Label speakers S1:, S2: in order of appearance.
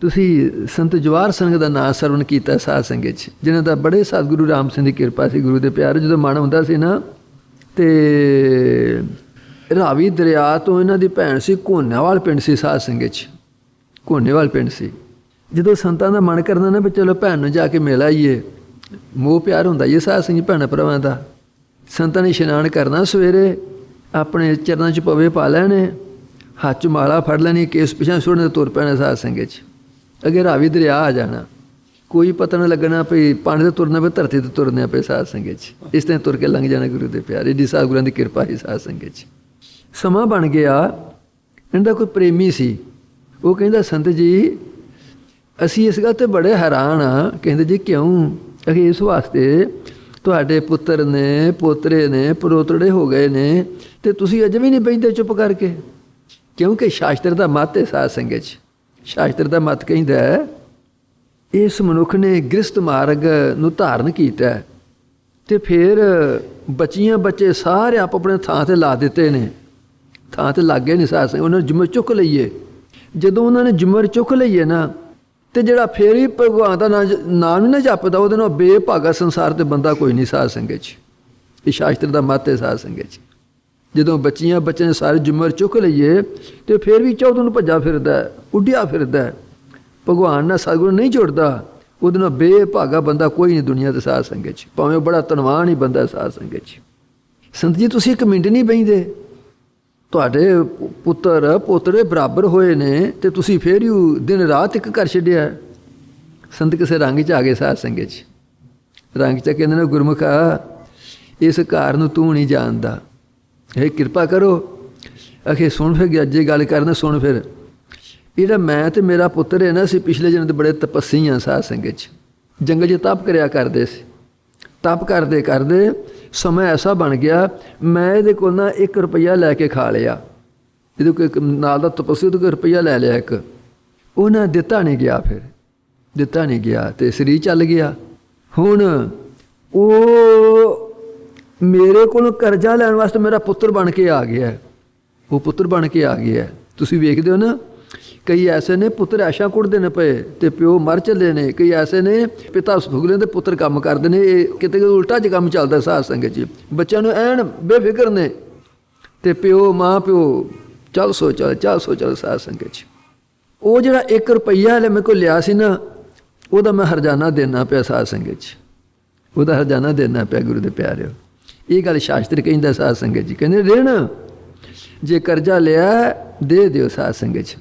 S1: ਤੁਸੀਂ ਸੰਤ ਜਵਾਰ ਸਿੰਘ ਦਾ ਨਾਮ ਸਰਵਣ ਕੀਤਾ ਸਾਧ ਸੰਗਤ ਚ, ਜਿਨ੍ਹਾਂ ਦਾ ਬੜੇ ਸਤਿਗੁਰੂ ਰਾਮ ਸਿੰਘ ਦੀ ਕਿਰਪਾ ਸੀ, ਗੁਰੂ ਦੇ ਪਿਆਰ, ਜਦੋਂ ਮਨ ਹੁੰਦਾ ਸੀ ਨਾ, ਤੇ ਰਾਵੀ ਦਰਿਆ ਤੋਂ ਇਹਨਾਂ ਦੀ ਭੈਣ ਸੀ ਘੋਨੇਵਾਲ ਪਿੰਡ ਸੀ ਸਾਧ ਸੰਗਤ ਚ, ਘੋਨੇਵਾਲ ਪਿੰਡ ਸੀ। ਜਦੋਂ ਸੰਤਾਂ ਦਾ ਮਨ ਕਰਦਾ ਨਾ ਵੀ ਚਲੋ ਭੈਣ ਨੂੰ ਜਾ ਕੇ ਮਿਲ ਆਈਏ, ਮੋਹ ਪਿਆਰ ਹੁੰਦਾ ਇਹ ਸਾਧ ਸੰਗਤ ਭੈਣ ਭਰਾਵਾਂ ਦਾ। ਸੰਤਾਂ ਨੇ ਇਸ਼ਨਾਨ ਕਰਨਾ ਸਵੇਰੇ, ਆਪਣੇ ਚਰਨਾਂ 'ਚ ਪਵੇ ਪਾ ਲੈਣੇ, ਹੱਥ 'ਚ ਮਾਲਾ ਫੜ ਲੈਣੀ, ਕੇਸ ਪਿਛਾਂ ਸੁਣਨ ਤੁਰ ਪੈਣਾ ਸਾਧ ਸੰਗਤ 'ਚ। ਅੱਗੇ ਰਾਵੀ ਦਰਿਆ ਆ ਜਾਣਾ। ਕੋਈ ਪਤਾ ਨਾ ਲੱਗਣਾ ਵੀ ਪਾਣੀ ਤੇ ਤੁਰਨਾ ਪਏ, ਧਰਤੀ ਤੇ ਤੁਰਨਾ ਪਏ ਸਾਧ ਸੰਗਤ 'ਚ। ਇਸ ਤਰ੍ਹਾਂ ਤੁਰ ਕੇ ਲੰਘ ਜਾਣਾ ਗੁਰੂ ਦੇ ਪਿਆਰੇ। ਜੀ ਸਾਧ ਗੁਰਾਂ ਦੀ ਕਿਰਪਾ ਹੀ ਸਾਧ ਸੰਗਤ 'ਚ। ਸਮਾਂ ਬਣ ਗਿਆ। ਇਹਦਾ ਕੋਈ ਪ੍ਰੇਮੀ ਸੀ। ਉਹ ਕਹਿੰਦਾ, ਸੰਤ ਜੀ, ਅਸੀਂ ਇਸ ਗੱਲ ਤੇ ਬੜੇ ਹੈਰਾਨ ਆ। ਕਹਿੰਦੇ, ਜੀ ਕਿਉਂ? ਅਖੇ ਇਸ ਵਾਸਤੇ ਤੁਹਾਡੇ ਪੁੱਤਰ ਨੇ, ਪੋਤਰੇ ਨੇ, ਪਰੋਤੜੇ ਹੋ ਗਏ ਨੇ ਤੇ ਤੁਸੀਂ ਅਜੇ ਵੀ ਨਹੀਂ ਬੈਠਦੇ ਚੁੱਪ ਕਰਕੇ। ਕਿਉਂਕਿ ਸ਼ਾਸਤਰ ਦਾ ਮੱਤ ਹੈ ਸਾਧ ਸੰਗਤ 'ਚ। ਸ਼ਾਸਤਰ ਦਾ ਮਤ ਕਹਿੰਦਾ ਹੈ, ਇਸ ਮਨੁੱਖ ਨੇ ਗ੍ਰਸਤ ਮਾਰਗ ਨੂੰ ਧਾਰਨ ਕੀਤਾ ਹੈ ਤੇ ਫਿਰ ਬੱਚੀਆਂ ਬੱਚੇ ਸਾਰੇ ਆਪ ਆਪਣੇ ਥਾਂ ਤੇ ਲਾ ਦਿੱਤੇ ਨੇ। ਥਾਂ ਤੇ ਲੱਗੇ ਨਹੀਂ ਸਾਧ ਸੰਗਤ ਉਹਨਾਂ ਨੇ ਜ਼ਿੰਮੇ ਚੁੱਕ ਲਈਏ। ਜਦੋਂ ਉਹਨਾਂ ਨੇ ਜ਼ਿੰਮੇ ਚੁੱਕ ਲਈਏ ਨਾ, ਤੇ ਜਿਹੜਾ ਫੇਰ ਹੀ ਭਗਵਾਨ ਦਾ ਨਾਂ ਨਾਮ ਨਹੀਂ ਨਾ ਜਪਦਾ, ਉਹਦੇ ਨਾਲ ਬੇਭਾਗਾ ਸੰਸਾਰ ਤੇ ਬੰਦਾ ਕੋਈ ਨਹੀਂ ਸਾਧ ਸੰਗਤ 'ਚ। ਇਹ ਸ਼ਾਸਤਰ ਦਾ ਮਤ ਹੈ ਸਾਧ ਸੰਗਤ 'ਚ। ਜਦੋਂ ਬੱਚੀਆਂ ਬੱਚੇ ਨੇ ਸਾਰੇ ਜ਼ਿੰਮੇਵਾਰ ਚੁੱਕ ਲਈਏ ਤੇ ਫਿਰ ਵੀ ਚੌਧਰ ਨੂੰ ਭੱਜਾ ਫਿਰਦਾ ਉੱਡਿਆ ਫਿਰਦਾ ਭਗਵਾਨ ਨਾਲ ਸਤਿਗੁਰੂ ਨਹੀਂ ਜੁੜਦਾ, ਉਹਦੇ ਨਾਲ ਬੇਭਾਗਾ ਬੰਦਾ ਕੋਈ ਨਹੀਂ ਦੁਨੀਆ ਦੇ ਸਾਧ ਸੰਗਤ 'ਚ। ਭਾਵੇਂ ਉਹ ਬੜਾ ਧਨਵਾਨ ਹੀ ਬੰਦਾ ਸਾਧ ਸੰਗਤ 'ਚ। ਸੰਤ ਜੀ, ਤੁਸੀਂ ਇੱਕ ਮਿੰਟ ਨਹੀਂ ਬੈਂਦੇ ਤੁਹਾਡੇ ਪੁੱਤਰ, ਪੋਤਰੇ ਬਰਾਬਰ ਹੋਏ ਨੇ ਤੇ ਤੁਸੀਂ ਫੇਰ ਹੀ ਦਿਨ ਰਾਤ ਇੱਕ ਕਰ ਛੱਡਿਆ ਸੰਤ ਕਿਸੇ ਰੰਗ 'ਚ ਆ ਗਏ ਸਾਧ ਸੰਗਤ 'ਚ। ਰੰਗ 'ਚ ਕਹਿੰਦੇ ਨੇ, ਗੁਰਮੁਖਾ, ਇਸ ਘਰ ਨੂੰ ਤੂੰ ਨਹੀਂ ਜਾਣਦਾ। ਇਹ ਕਿਰਪਾ ਕਰੋ। ਅਖੇ ਸੁਣ ਫਿਰ ਅੱਜੇ ਗੱਲ ਕਰਨਾ, ਸੁਣ ਫਿਰ। ਜਿਹੜਾ ਮੈਂ ਤੇ ਮੇਰਾ ਪੁੱਤਰ ਹੈ ਨਾ ਅਸੀਂ ਪਿਛਲੇ ਜਨਮ ਦੇ ਬੜੇ ਤਪੱਸੀ ਆ ਸਾਧ ਸੰਗਤ 'ਚ। ਜੰਗਲ 'ਚ ਤਪ ਕਰਿਆ ਕਰਦੇ ਸੀ। ਤਪ ਕਰਦੇ ਕਰਦੇ ਸਮਾਂ ਐਸਾ ਬਣ ਗਿਆ, ਮੈਂ ਇਹਦੇ ਕੋਲ ਨਾ 1 ਰੁਪਈਆ ਲੈ ਕੇ ਖਾ ਲਿਆ। ਇਹਦੇ ਕੋਈ ਨਾਲ ਦਾ ਤਪੱਸੀ, ਉਹਦੇ ਕੋਲ ਰੁਪਈਆ ਲੈ ਲਿਆ ਇੱਕ। ਉਹਨਾਂ ਦਿੱਤਾ ਨਹੀਂ ਗਿਆ ਫਿਰ। ਦਿੱਤਾ ਨਹੀਂ ਗਿਆ ਤੇ ਸਰੀਰ ਚੱਲ ਗਿਆ। ਹੁਣ ਉਹ ਮੇਰੇ ਕੋਲ ਕਰਜ਼ਾ ਲੈਣ ਵਾਸਤੇ ਮੇਰਾ ਪੁੱਤਰ ਬਣ ਕੇ ਆ ਗਿਆ ਉਹ ਪੁੱਤਰ ਬਣ ਕੇ ਆ ਗਿਆ ਤੁਸੀਂ ਵੇਖਦੇ ਹੋ ਨਾ, ਕਈ ਐਸੇ ਨੇ ਪੁੱਤਰ ਐਸ਼ਾ ਕੁੱਟਦੇ ਨੇ ਪਏ ਤੇ ਪਿਓ ਮਰ ਚੱਲੇ ਨੇ। ਕਈ ਐਸੇ ਨੇ ਪਿਤਾ ਸੁਗਲੇ ਦੇ ਪੁੱਤਰ ਕੰਮ ਕਰਦੇ ਨੇ। ਇਹ ਕਿਤੇ ਉਲਟਾ ਜਿਹਾ ਕੰਮ ਚੱਲਦਾ ਸਾਧ ਸੰਗਤ ਜੀ ਬੱਚਿਆਂ ਨੂੰ ਐਨ ਬੇਫਿਕਰ ਨੇ ਤੇ ਪਿਓ, ਮਾਂ, ਪਿਓ, ਚੱਲ ਸੋ ਚੱਲ ਚੱਲ ਸੋ ਚੱਲ ਸਾਧ ਸੰਗਤ ਜੀ ਉਹ ਜਿਹੜਾ 1 ਰੁਪਈਆ ਹਲੇ ਮੇਰੇ ਕੋਲ ਲਿਆ ਸੀ ਨਾ, ਉਹਦਾ ਮੈਂ ਹਰਜਾਨਾ ਦੇਣਾ ਪਿਆ ਸਾਧ ਸੰਗਤ ਚ। ਉਹਦਾ ਹਰਜਾਨਾ ਦੇਣਾ ਪਿਆ ਗੁਰੂ ਦੇ ਪਿਆਰਿਓ। ਇਹ ਗੱਲ ਸ਼ਾਸਤਰ ਕਹਿੰਦਾ ਸਾਧ ਸੰਗਤ ਜੀ, ਕਹਿੰਦੇ ਰਹਿਣ ਜੇ ਕਰਜ਼ਾ ਲਿਆ, ਦੇ ਦਿਓ ਸਾਧ ਸੰਗਤ ਚ